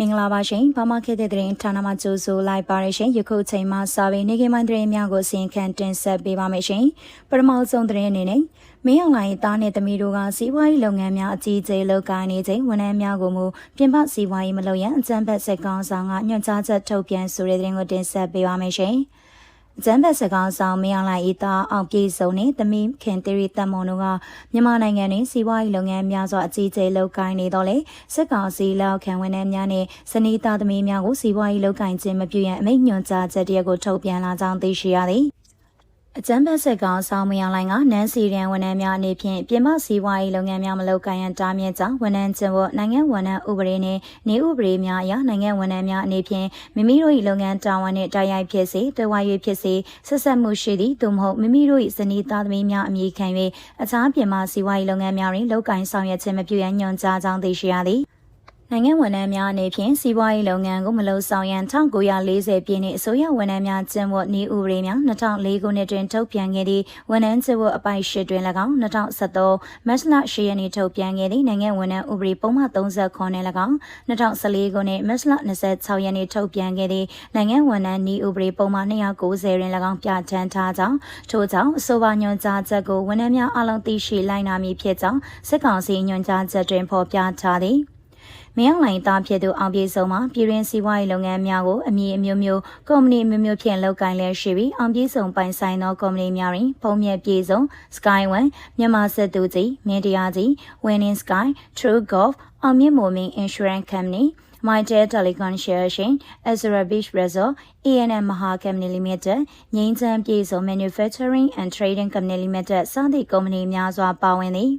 မင်္ဂလာပါရှင်ဘာမခေတ်တဲ့သတင်းဌာနမှာကြိုဆိုလိုက်ပါရရှင်ယခုချိန်မှာစာပေနေကမိုင်းသတင်းများကိုအစီရင်ခံတင်ဆက်ပေးပါမယ်ရှင်ပထမဆုံးသတင်းအနေနဲ့မင်းအောင်လိုင်သားနဲ့သမီးတို့ကစီးပွားရေးလုပ်ငန်းများအကြီးအကျယ်လုပ်ကိုင်နေချိန်ဝန်ထမ်းများကိုမူပြင်ပစီးပွားရေးမလုပ်ရန်အကြံဖက်စက်ကောင်ဆောင်ကညွှန်ကြားချက်ထုတ်ပြန်ဆိုတဲ့သတင်းကိုတင်ဆက်ပေးပါမယ်ရှင် ကျန်းဘက်စကားဆောင်မင်းအောင်လှိုင်ဤသားအောင်ပြေဆုံးနဲ့သမီးခင်တေရီတက်မွန်တို့ကမြန်မာနိုင်ငံတွင်စီးပွားရေးလုပ်ငန်းများစွာအကြီးအကျယ်လုပ်ကိုင်နေတော့လေစစ်ကောင်စီလက်ခံဝန်ထမ်းများနဲ့စနီးသားသမီးများကိုစီးပွားရေးလုပ်ကိုင်ခြင်းမပြုရန်အမိန့်ညွှန်ကြားချက်တရက်ကိုထုတ်ပြန်လာကြောင်းသိရှိရသည် အကျန်းဘက်ဆက်ကောင်ဆောင်းမယောင်လိုင်းကနန်းစီရန်ဝန်ထမ်းများအနေဖြင့်ပြင်ပစီးပွားရေးလုပ်ငန်းများမလုပ်ကိုင်ရန်တားမြစ်ကြောင်းဝန်ထမ်းချင်းဖို့နိုင်ငံဝန်ထမ်းဥပဒေနှင့်နေဥပဒေများအရနိုင်ငံဝန်ထမ်းများအနေဖြင့်မိမိတို့၏လုပ်ငန်းတာဝန်နှင့်တိုက်ရိုက်ဖြစ်စေတွဲဝါ၍ဖြစ်စေဆက်ဆက်မှုရှိသည့်သို့မဟုတ်မိမိတို့၏ဇနီးသားသမီးများအမည်ခံ၍အခြားပြင်ပစီးပွားရေးလုပ်ငန်းများတွင်လုပ်ကိုင်ဆောင်ရွက်ခြင်းမပြုရန်ညွှန်ကြားကြောင်းသိရှိရသည် နိုင်ငံဝန်ထမ်းများအနေဖြင့်စီးပွားရေးလုပ်ငန်းကိုမလုံဆောင်ရန်1940ပြည့်နှစ်အစိုးရဝန်ထမ်းများကျင့်ဝတ်နည်းဥပဒေများ2004ခုနှစ်တွင်ထုတ်ပြန်ခဲ့သည့်ဝန်ထမ်းကျင့်ဝတ်အပိုင်၈တွင်၎င်း2013မတ်လ10ရက်နေ့ထုတ်ပြန်ခဲ့သည့်နိုင်ငံဝန်ထမ်းဥပဒေပုံမှန်39နဲ့၎င်း2014ခုနှစ်မတ်လ26ရက်နေ့ထုတ်ပြန်ခဲ့သည့်နိုင်ငံဝန်ထမ်းနည်းဥပဒေပုံမှန်290တွင်၎င်းပြဋ္ဌာန်းထားကြောင်းထို့ကြောင့်အဆိုပါညွှန်ကြားချက်ကိုဝန်ထမ်းများအလုံးသိရှိလိုက်နာမည်ဖြစ်ကြောင်းစစ်ကောင်စီညွှန်ကြားချက်တွင်ဖော်ပြထားသည် မင်းအောင်လှိုင်သားဖြစ်သူအောင်ပြေဆုံးမှာပြည်တွင်းစီးပွားရေးလုပ်ငန်းများကိုအမည်အမျိုးမျိုးကုမ္ပဏီမျိုးမျိုးဖြင့်လုပ်ကိုင်လျက်ရှိပြီးအောင်ပြေဆုံးပိုင်ဆိုင်သောကုမ္ပဏီများတွင်ဖုံးမြက်ပြေဆုံး Sky One မြန်မာစစ်သူကြီးမင်းတရားကြီး Winning Sky True Golf အောင်မြင့်မိုမင်း Insurance Company Mytel Telecom Share ရှင် Azura Beach Resort ANM Maha Company Limited ငိမ့်ချမ်းပြေဆုံး Manufacturing and Trading Company Limited စသည့်ကုမ္ပဏီများစွာပါဝင်သည်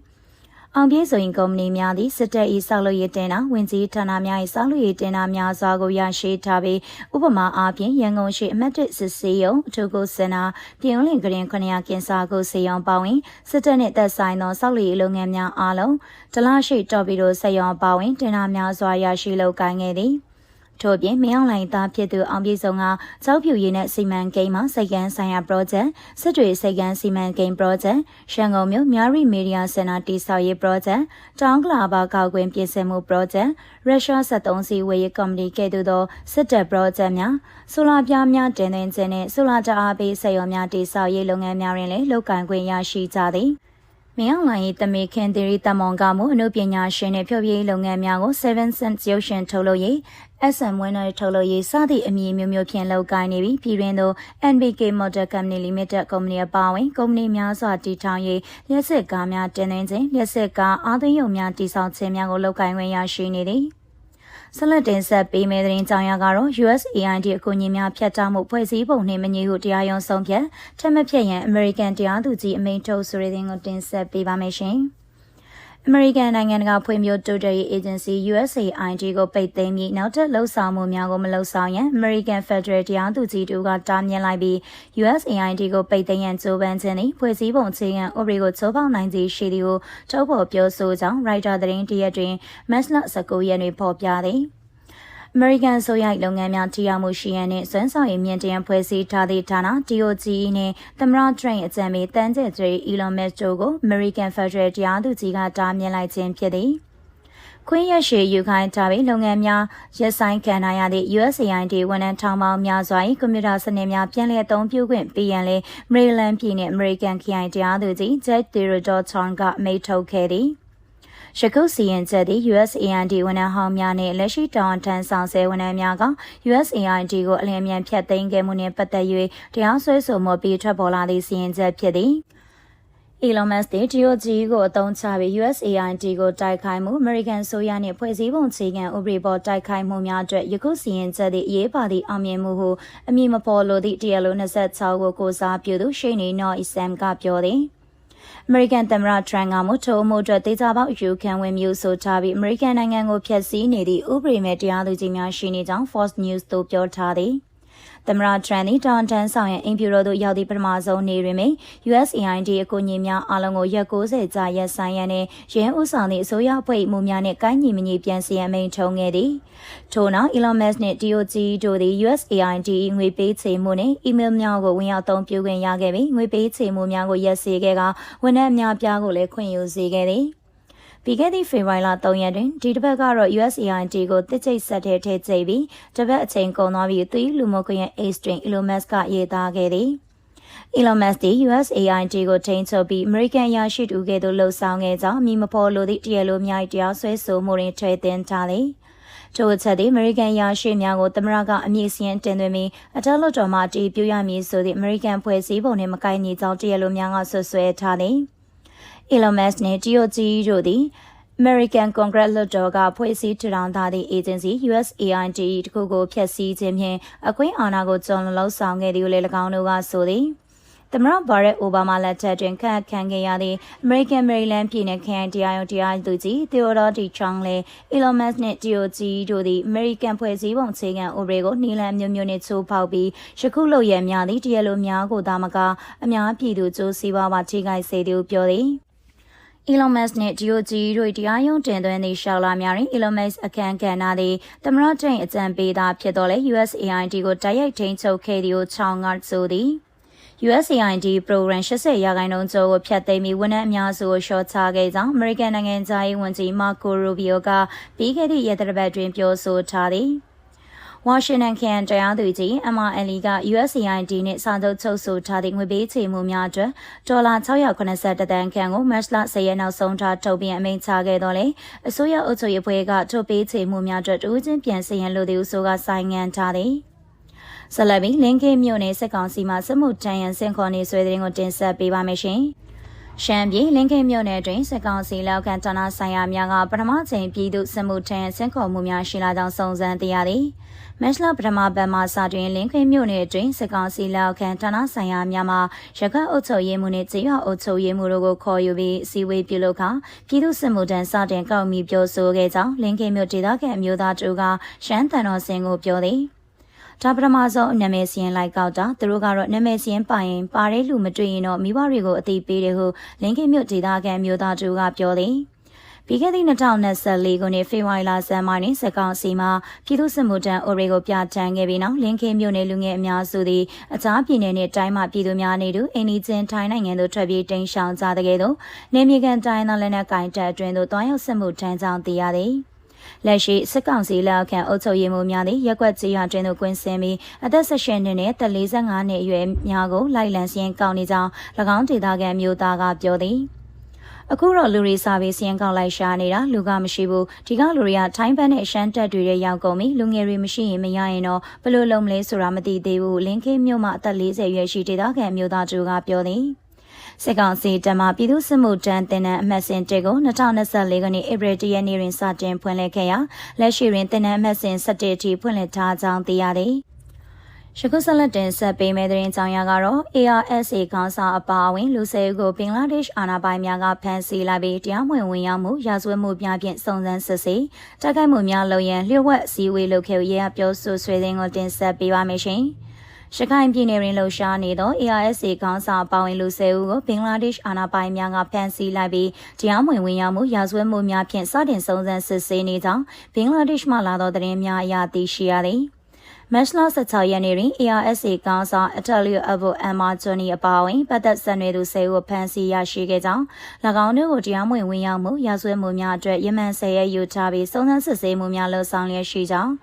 အောင်ပြေးဆိုရင်ကုမ္ပဏီများသည်စစ်တပ်၏စောက်လို့ရတင်တာဝင်ကြီးဌာနများ၏စောက်လို့ရတင်တာများစွာကိုရရှိထားပြီးဥပမာအားဖြင့်ရန်ကုန်ရှိအမတ်တစ်စစ်စေးရုံအထူးကိုစင်နာပြည်ဦးလင်ကရင်ခဏရကင်ဆာကိုစေရုံပါဝင်စစ်တပ်နှင့်သက်ဆိုင်သောစောက်လို့ရလုပ်ငန်းများအားလုံးဒလရှိတော်ပီတို့ဆက်ရုံပါဝင်တင်တာများစွာရရှိလုပ်ကိုင်ခဲ့သည် ထို့ပြင်မင်းအောင်လိုင်သားဖြစ်သူအောင်ပြေဆုံးကကြောက်ဖြူရည်နဲ့စီမံကိန်းမှာစိတ်ကန်းဆိုင်ရာ project စစ်တွေစိတ်ကန်းစီမံကိန်း project ရှန်ကုန်မြို့မြရီမီဒီယာစင်တာတိဆောက်ရေး project တောင်ကလာဘာကောက်ကွင်းပြင်ဆင်မှု project ရုရှား73စီဝေးရေးကော်မတီကဲ့သို့သောစစ်တပ် project များဆိုလာပြားများတင်သွင်းခြင်းနဲ့ဆိုလာတအားပေးစက်ရုံများတိဆောက်ရေးလုပ်ငန်းများတွင်လည်းလုပ်ကိုင်ခွင့်ရရှိကြသည် မင်းအောင်လှိုင်၏တမေခင်သီရီတမွန်ကမှုအမှုပညာရှင်နဲ့ဖြောပြရေးလုပ်ငန်းများကို7 cent ရုပ်ရှင်ထုတ်လုပ်ရေး SM Winner ထုတ်လုပ်ရေးစသည့်အမည်မျိုးမျိုးဖြင့်လုပ်ကိုင်နေပြီးပြည်တွင်သို့ NBK Motor Company Limited ကုမ္ပဏီအပါအဝင်ကုမ္ပဏီများစွာတည်ထောင်ရေးလျှက်စစ်ကားများတင်သွင်းခြင်းလျှက်စစ်ကားအားသွင်းရုံများတည်ဆောက်ခြင်းများကိုလုပ်ကိုင်ခွင့်ရရှိနေသည် ဆက်လက်တင်ဆက်ပေးမယ့်သတင်းကြောင်းရကတော့ USAID အကူအညီများဖြတ်တောက်မှုဖွဲ့စည်းပုံနှင့်မညီဟုတရားရုံးဆုံးဖြတ်ထပ်မဖြတ်ရန် American တရားသူကြီးအမိန့်ထုတ်ဆိုတဲ့သတင်းကိုတင်ဆက်ပေးပါမယ်ရှင်။ အမေရိကန်နိုင်ငံတကာဖွံ့ဖြိုးတိုးတက်ရေး agency USAID ကိုပိတ်သိမ်းပြီးနောက်ထပ်လှုပ်ဆောင်မှုများကိုမလှုပ်ဆောင်ရန် American Federal တရားသူကြီးတို့ကတားမြစ်လိုက်ပြီး USAID ကိုပိတ်သိမ်းရန်ကြိုးပမ်းခြင်းသည်ဖွဲ့စည်းပုံအခြေခံဥပဒေကိုချိုးဖောက်နိုင်ခြင်းရှိသည်ကိုထုတ်ဖော်ပြောဆိုကြောင်း Writer သတင်းတရက်တွင်မတ်လ19ရက်နေ့ဖော်ပြသည်။ American ဆိုရိုက်လုပ်ငန်းများထိရောက်မှုရှိရန်နှင့်စွမ်းဆောင်ရည်မြင့်တင်ဖွဲ့စည်းထားသည့်ဌာန DOGE နှင့်သမရ Train အကြံပေးတန်းကျဲကျွေ Elon Musk တို့ကို American Federal တရားသူကြီးကတားမြစ်လိုက်ခြင်းဖြစ်သည်ခွင့်ရရှိယူခိုင်းထားပြီးလုပ်ငန်းများရပ်ဆိုင်ခံထားရသည့် USAID ဝန်ထမ်းထောင်ပေါင်းများစွာ၏ကွန်ပျူတာစနစ်များပြန်လည်အသုံးပြုခွင့်ပေးရန်လေ Maryland ပြည်နယ် American ခရိုင်တရားသူကြီး Jack Theodore ကမိန့်ထုတ်ခဲ့သည်။ ယခုစီရင်ချက်သည် USAID ဝန်ထမ်းဟောင်းများနှင့်လက်ရှိတောင်ထမ်းဆောင်ဆဲဝန်ထမ်းများက USAID ကိုအလင်းမြန်ဖြတ်သိမ်းခဲ့မှုနှင့်ပတ်သက်၍တရားစွဲဆိုမှုပြီးထွက်ပေါ်လာသည့်စီရင်ချက်ဖြစ်သည်။ Elon Musk တဲ့ DOG ကိုအသုံးချပြီး USAID ကိုတိုက်ခိုက်မှု American ဆိုရနှင့်ဖွဲ့စည်းပုံခြေခံဥပဒေပေါ်တိုက်ခိုက်မှုများအတွက်ယခုစီရင်ချက်သည့်အရေးပါသည့်အောင်မြင်မှုဟုအမည်မဖော်လိုသည့်တရားလို26ကိုကိုစားပြုသူရှိနေနော် Isam ကပြောသည်။ American သမ္မတ Trump ကမထိုးမှုအတွက်တေချာပေါက်ယူခံဝင်မျိုးဆိုထားပြီး American နိုင်ငံကိုဖျက်ဆီးနေသည့်ဥပဒေမဲ့တရားသူကြီးများရှိနေကြောင်း Fox News သို့ပြောထားသည်။ သမရထရန်သည်တောင်တန်းဆောင်ရဲ့အင်ဖြူတော်သို့ရောက်သည့်ပထမဆုံးနေ့တွင် USAID အကူအညီများအားလုံးကိုရက်60ကြာရက်ဆိုင်ရန်နှင့်ရင်းဥဆောင်သည့်အစိုးရအဖွဲ့မှုများနှင့်ကိုင်းညီမညီပြန်စီရန်မိန်ထုံးခဲ့သည်ထို့နောက် Elon Musk နှင့် DOG တို့သည် USAID ငွေပေးချေမှုနှင့်အီးမေးလ်များကိုဝင်ရောက်သုံးပြုခွင့်ရခဲ့ပြီးငွေပေးချေမှုများကိုရက်စေခဲ့ကဝန်ထမ်းများပြားကိုလည်းခွင့်ယူစေခဲ့သည် ပြီးခဲ့သည့်ဖေဖော်ဝါရီလ3ရက်တွင်ဒီတစ်ပတ်ကတော့ USAID ကိုတစ်ချိတ်ဆက်တဲ့ထဲကျိပြီးတစ်ပတ်အချိန်ကုန်သွားပြီးသူလူမှုကွန်ရက် Ace String Elon Musk ကရေးသားခဲ့သည် Elon Musk သည် USAID ကိုထိန်းချုပ်ပြီး American ရရှိတူကဲ့သို့လှုပ်ဆောင်ခဲ့ကြောင်းအမိမဖော်လိုသည့်တရားလိုများတရားစွဲဆိုမှုတွင်ထွေတင်ထားသည်ထို့ချက်သည် American ရရှိများကိုသမရကအမည်စရင်တင်သွင်းပြီးအထက်လွှတ်တော်မှတည်ပြုရမည်ဆိုသည့် American ဖွဲ့စည်းပုံနှင့်မကိုက်ညီကြောင်းတရားလိုများကဆွဆွဲထားသည် Elon Musk နှင့် TOG တို့သည် American Congress လွှတ်တော်ကဖွဲ့စည်းထူထောင်ထားသည့် agency USAID တခုကိုဖျက်ဆီးခြင်းဖြင့်အခွင့်အာဏာကိုကျော်လွန်လောက်ဆောင်ခဲ့သည်ကိုလည်း၎င်းတို့ကဆိုသည်သမရဘာရက်အိုဘားမာလက်ထက်တွင်ခန့်ခံခဲ့ရသည့် American Maryland ပြည်နယ်ခရိုင်တရားရုံးတရားသူကြီး Theodore D. Chong လည်း Elon Musk နှင့် DOG တို့သည် American ဖွဲ့စည်းပုံခြေခံဥပဒေကိုနှီးလန်းမျိုးမျိုးနှင့်ချိုးဖောက်ပြီးယခုလုပ်ရများသည့်တရားလိုများကိုသာမကအများပြည်သူကြိုးစည်းပွားပါထိခိုက်စေသည်ဟုပြောသည် Elon Musk နဲ့ DOG တို့တရားရုံးတင်သွင်းသည့်ရှောက်လာများတွင် Elon Musk အခမ်းကဏ္ဍသည်သမရကျိန်အကြံပေးသာဖြစ်တော်လဲ USAID ကိုတိုက်ရိုက်ထိန်းချုပ်ခဲ့သည်ကိုချောင်းကဆိုသည် USAID program 80ရာခိုင်နှုန်းကျော်ကိုဖျက်သိမ်းပြီးဝန်ထမ်းအများစုကိုရှော့ချခဲ့ကြောင်း American နိုင်ငံသားရေးဝန်ကြီး Marco Rubio ကပြီးခဲ့သည့်ရက်သတ္တပတ်တွင်ပြောဆိုထားသည်။ ဝါရှင်တန်ခရိုင်တရားသူကြီး MRLE က USAID နှင့်စာချုပ်ချုပ်ဆိုထားသည့်ငွေပေးချေမှုများအတွက်ဒေါ်လာ680တန်ခန့်ကိုမတ်လ10ရက်နောက်ဆုံးထားထုတ်ပြန်အမိန့်ချခဲ့တော့လေအစိုးရအုပ်ချုပ်ရေးဖွဲ့ကထုတ်ပေးချေမှုများအတွက်တူးချင်းပြန်စည်ရင်လို့ဒီဥဆိုကဆိုင်ငံထားသည်ဆလဘီလင်ကေမြို့နယ်စစ်ကောင်စီမှစစ်မှုထမ်းရန်စင်ခေါ်နေဆွေတဲ့ရင်ကိုတင်ဆက်ပေးပါမယ်ရှင်။ ရှမ်းပြည်လင်းခိမြို့နယ်တွင်စက်ကောင်စီလောက်ကန်တနာဆိုင်ရာများကပထမချိန်ပြည်သူစစ်မှုထမ်းဆင့်ခေါ်မှုများရှိလာကြောင်းစုံစမ်းသိရသည်မက်လပထမဘက်မှစတွင်လင်းခိမြို့နယ်တွင်စက်ကောင်စီလောက်ကန်တနာဆိုင်ရာများမှရကအုပ်ချုပ်ရေးမှုနှင့်ကြေးရွာအုပ်ချုပ်ရေးမှုတို့ကိုခေါ်ယူပြီးစီဝေးပြုလုပ်ခါပြည်သူစစ်မှုထမ်းစတင်ကောက်မီပြောဆိုခဲ့ကြောင်းလင်းခိမြို့ဒေသခံအမျိုးသားတို့ကရှမ်းတန်တော်စင်ကိုပြောသည် ဒါပထမဆုံးနာမည်စီရင်လိုက်ကောက်တာသူတို့ကတော့နာမည်စီရင်ပါရင်ပါတဲ့လူမတွေ့ရင်တော့မိဘတွေကိုအသိပေးတယ်ဟုလင်းခိမြို့ဒေသခံမျိုးသားတို့ကပြောသည်ပြီးခဲ့သည့်2024ခုနှစ်ဖေဖော်ဝါရီလဆန်းပိုင်းတွင်စကောင်စီမှပြည်သူ့စစ်မှုထမ်းအိုရီကိုပြဋ္ဌာန်းခဲ့ပြီးနောက်လင်းခင်းမြို့နယ်လူငယ်အများစုသည်အခြားပြည်နယ်နှင့်တိုင်းမှပြည်သူများနေသူအင်းဒီချင်းထိုင်းနိုင်ငံသို့ထွက်ပြေးတိမ်းရှောင်ကြတဲ့ကဲ့သို့နေမြေကန်တိုင်းသားလက်နက်ကင်တပ်အတွင်းသို့တွားရောက်စစ်မှုထမ်းကြောင်းသိရသည်။ လက်ရှိစစ်ကောင်စီလက်အောက်ခံအုပ်ချုပ်ရေးမှူးများသည့်ရက်ွက်ကြေးရွာတွင်သို့ကွင်းဆင်းပြီးအသက်16နှစ်နဲ့သက်45နှစ်အရွယ်များကိုလိုက်လံစည်းကောက်နေကြောင်း၎င်းဒေသခံမျိုးသားကပြောသည်အခုတော့လူတွေစာပြီးစီရင်ကောက်လိုက်ရှာနေတာလူကမရှိဘူးဒီကလူတွေကထိုင်းဘက်နဲ့ရှမ်းတက်တွေရဲ့ရောက်ကုန်ပြီလူငယ်တွေမရှိရင်မရရင်တော့ဘယ်လိုလုပ်မလဲဆိုတာမသိသေးဘူးလင်းခေးမြို့မှာအသက်40ရွယ်ရှိဒေသခံမျိုးသားတူကပြောသည် စစ်ကောင်စီတမပြည်သူ့စစ်မှုတန်းတင်နန်းအမှတ်စဉ်တေကို2024ခုနှစ်ဧပြီ1ရက်နေ့တွင်စတင်ဖွင့်လှစ်ခဲ့ရာလက်ရှိတွင်တင်နန်းအမှတ်စဉ်17အထိဖွင့်လှစ်ထားကြောင်းသိရသည်။ယခုဆက်လက်တင်ဆက်ပေးမယ့်သတင်းကြောင်းရကတော့ ARSA ခေါင်းဆောင်အပါအဝင်လူစဲကိုဘင်္ဂလားဒေ့ရှ်အာဏာပိုင်များကဖမ်းဆီးလိုက်ပြီးတရားမဝင်ဝင်ရောက်မှုရာဇဝတ်မှုများဖြင့်စုံစမ်းစစ်ဆေးတိုက်ခိုက်မှုများလုပ်ရန်လျှို့ဝှက်စည်းဝေးလုပ်ခဲ့ရပြောဆိုဆွေးနွေးကိုတင်ဆက်ပေးပါမယ်ရှင်။ ရခိုင်ပြည်နယ်တွင်လှုပ်ရှားနေသော ARSA ခေါင်းဆောင်ပါဝင်လူဆယ်ဦးကိုဘင်္ဂလားဒေ့ရှ်အာဏာပိုင်များကဖမ်းဆီးလိုက်ပြီးတရားမဝင်ဝင်ရောက်မှုရာဇဝတ်မှုများဖြင့်စတင်စုံစမ်းစစ်ဆေးနေကြောင်းဘင်္ဂလားဒေ့ရှ်မှလာသောသတင်းများအရသိရှိရသည်။ မတ်လ16ရက်နေ့တွင် ARSA ကောင်းဆောင်အတက်လျအဘူအမာဂျွန်နီအပါအဝင်ပတ်သက်ဆက်နွယ်သူ၁၀ဦးဖမ်းဆီးရရှိခဲ့ကြောင်း၎င်းတို့ကိုတရားမဝင်ဝင်ရောက်မှုရာဇဝတ်မှုများအတွက်ယမန်ဆယ်ရက်ယူထားပြီးစုံစမ်းစစ်ဆေးမှုများလှုပ်ဆောင်လျက်ရှိကြောင်း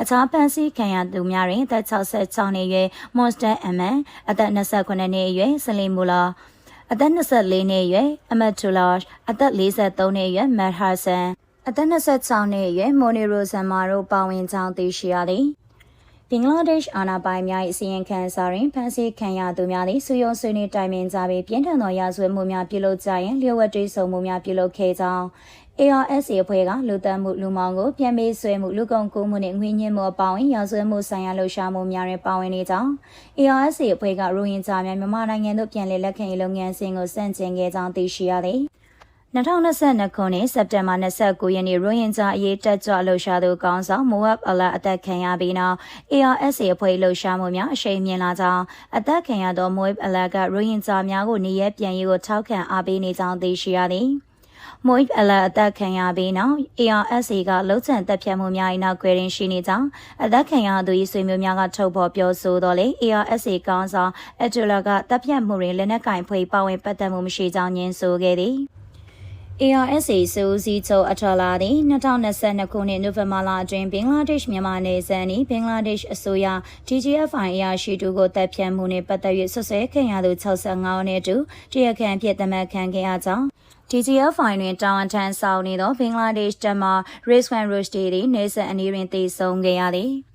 အခြားဖမ်းဆီးခံရသူများတွင်အသက်66နှစ်အရွယ် Monster Aman အသက်28နှစ်အရွယ်ဆလီမူလာအသက်24နှစ်အရွယ်အမတ်တူလာအသက်43နှစ်အရွယ်မတ်ဟာဆန်အသက်26နှစ်အရွယ်မိုနီရိုဆန်မာတို့ပါဝင်ကြောင်းသိရှိရသည်ဘ င်္ဂလားဒေ့ရှ်အာဏာပိုင်များ၏အစီရင်ခံစာတွင်ဖမ်းဆီးခံရသူများသည်စုယုံဆွေးနွေးတိုင်ပင်ကြပြီးပြင်းထန်သောရာဇဝတ်မှုများပြုလုပ်ကြရန်လျှို့ဝှက်တွေးဆုံမှုများပြုလုပ်ခဲ့ကြောင်း ARSA အဖွဲ့ကလူသက်မှုလူမောင်ကိုပြန်ပေးဆွဲမှုလူကုန်ကူးမှုနဲ့ငွေညှင်းမှုအပေါင်းရာဇဝတ်မှုဆိုင်ရာလှုပ်ရှားမှုများတွင်ပါဝင်နေကြောင်း ARSA အဖွဲ့ကရိုဟင်ဂျာများမြန်မာနိုင်ငံသို့ပြန်လည်လက်ခံရေးလုပ်ငန်းစဉ်ကိုစန့်ကျင်ခဲ့ကြောင်းသိရှိရသည်။ 2022ခုနှစ်စက်တင်ဘာ29ရက်နေ့ရိုဟင်ဂျာအရေးတက်ကြွလှုပ်ရှားသူကောင်းဆောင်မိုဟပ်အလာအသက်ခံရပြီးနောက် ARSA အဖွဲ့လှုပ်ရှားမှုများအရှိန်မြင့်လာကြောင်းအသက်ခံရသောမိုဟပ်အလာကရိုဟင်ဂျာများကိုနေရပြန်ရေးကိုထောက်ခံအားပေးနေကြောင်းသိရှိရသည်။မိုဟစ်အလာအသက်ခံရပြီးနောက် ARSA ကလှုပ်ချန်တက်ဖြတ်မှုများ၏နောက်ကွယ်ရင်ရှိနေကြောင်းအသက်ခံရသူ၏ဆွေမျိုးများကထုတ်ဖော်ပြောဆိုတော့လေ ARSA ကောင်းဆောင်အတူလာကတပ်ဖြတ်မှုတွင်လက်နက်ကင်ဖွဲ့ပါဝင်ပတ်သက်မှုမရှိကြောင်းညင်းဆိုခဲ့သည်။ ARSA စိုးစီချုပ်အထလာသည်2022ခုနှစ်နိုဝင်ဘာလအတွင်းဘင်္ဂလားဒေ့ရှ်မြန်မာနယ်စပ်နှင့်ဘင်္ဂလားဒေ့ရှ်အစိုးရ TGFI အရာရှိတူကိုတပ်ဖြတ်မှုနှင့်ပတ်သက်၍ဆွဆွဲခံရသူ65ဦးနှင့်အတူတရားခံဖြစ်သတ်မှတ်ခံခဲ့ရကြောင်း TGFI တွင်တာဝန်ထမ်းဆောင်နေသောဘင်္ဂလားဒေ့ရှ်တပ်မှ Rizwan Rushdie သည်နေဆက်အနီးတွင်တည်ဆုံခဲ့ရသည်။